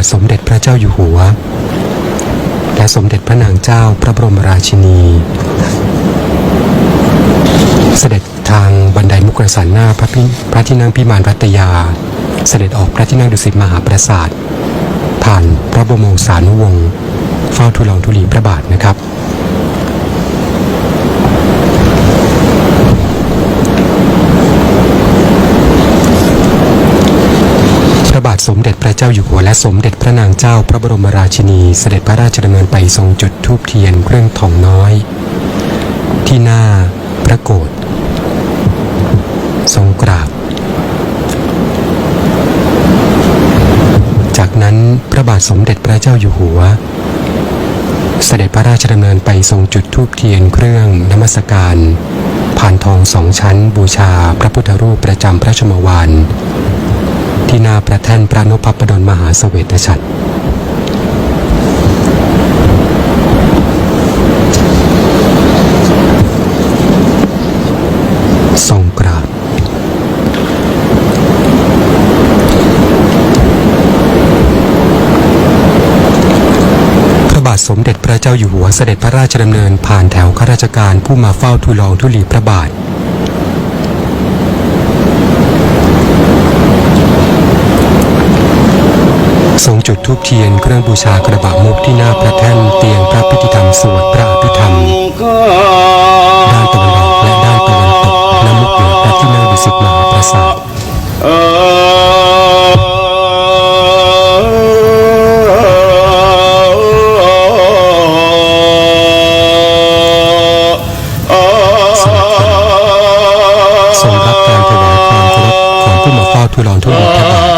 าทสมเด็จพระเจ้าอยู่หัว และสมเด็จพระนางเจ้าพระบรมราชินี เสด็จทางบันไดมุกรสันหน้าพระพิพระที่นั่งพิมานรัตยา เสด็จออกพระที่นั่งดุสิตมหาปราสาทผ่านพระบรมวงศานุวงศ์เฝ้าทูลองทุลีพระบาทนะครับ พระบาท สมเด็จพระเจ้าอยู่หัวและสมเด็จพระนางเจ้าพระบรมราชินีเสด็จพระราชดำเนินไปทรงจุดธูปเทียนเครื่องทองน้อย ที่หน้าพระโกศทรงกราบ จากนั้นพระบาทสมเด็จพระเจ้าอยู่หัว เสด็จพระราชดำเนินไปทรงจุดธูปเทียนเครื่องนมัสการผ่านทองสองชั้นบูชาพระพุทธรูปประจำพระชมวาน ที่หนาประแท่นพระนพพดลมหาเสวตฉัตรทรงกราบพระบาทสมเด็จพระเจ้าอยู่หัวเสด็จพระราชดำเนินผ่านแถวข้าราชการผู้มาเฝ้าทูลลองทุลีพระบาท รงจุดธูปเทียนเครื่องบูชากระบะมุกที่หน้าพระแท่นเตียงพระพิธีธรรมสวดพระอภิธรรม ด้านตะวันออกและด้านตะวันตกนมุกเหนือพระที่นั่งดุสิตมหาปราสาททรงรับการถวายความเคารพของผู้มาเฝ้าทูลลองทุลีพระบาท